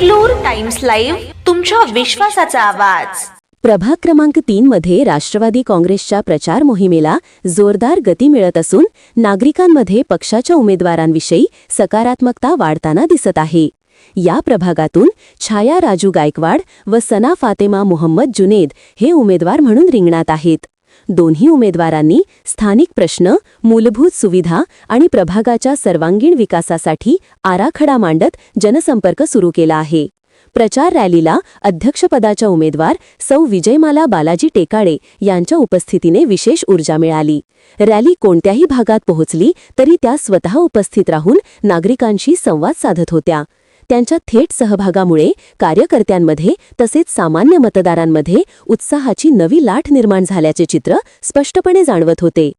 Times live तुमच्या विश्वासाचा आवाज. प्रभाग क्रमांक तीन मध्ये राष्ट्रवादी काँग्रेसच्या प्रचार मोहिमेला जोरदार गती मिळत असून नागरिकांमध्ये पक्षाच्या उमेदवारांविषयी सकारात्मकता वाढताना दिसत आहे. या प्रभागातून छाया राजू गायकवाड व सना फातेमा मोहम्मद जुनेद हे उमेदवार म्हणून रिंगणात आहेत. दोन्ही उमेदवारांनी स्थानिक प्रश्न मूलभूत सुविधा आणि प्रभागाच्या सर्वांगीण विकासासाठी आराखडा मांडत जनसंपर्क सुरू केला आहे. प्रचार रॅलीला अध्यक्षपदाच्या उमेदवार सौ. विजयमाला बालाजी टेकाळे यांच्या उपस्थितीने विशेष ऊर्जा मिळाली. रॅली कोणत्याही भागात पोहोचली तरी त्या स्वतः उपस्थित राहून नागरिकांशी संवाद साधत होत्या. त्यांच्या थेट सहभागामुळे कार्यकर्त्यांमध्ये तसेच सामान्य मतदारांमध्ये उत्साहाची नवी लाट निर्माण झाल्याचे चित्र स्पष्टपणे जाणवत होते.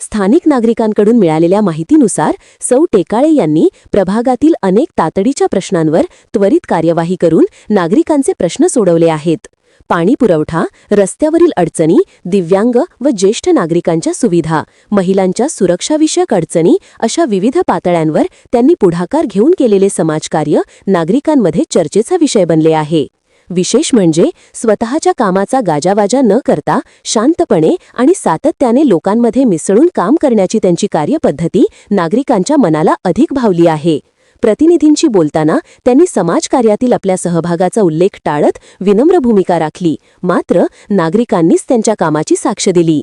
स्थानिक नागरिकांकडून मिळालेल्या माहितीनुसार सौ टेकाळे यांनी प्रभागातील अनेक तातडीच्या प्रश्नांवर त्वरित कार्यवाही करून नागरिकांचे प्रश्न सोडवले आहेत. पाणी पुरवठा रस्त्यावरील अडचणी दिव्यांग व ज्येष्ठ नागरिकांच्या सुविधा महिलांच्या सुरक्षाविषयक अडचणी अशा विविध पातळ्यांवर त्यांनी पुढाकार घेऊन केलेले समाजकार्य नागरिकांमध्ये चर्चेचा विषय बनले आहे. विशेष म्हणजे स्वतःच्या कामाचा गाजावाजा न करता शांतपणे आणि सातत्याने लोकांमध्ये मिसळून काम करण्याची त्यांची कार्यपद्धती नागरिकांच्या मनाला अधिक भावली आहे. प्रतिनिधींशी बोलताना त्यांनी समाजकार्यातील आपल्या सहभागाचा उल्लेख टाळत विनम्र भूमिका राखली. मात्र नागरिकांनीच त्यांच्या कामाची साक्ष दिली.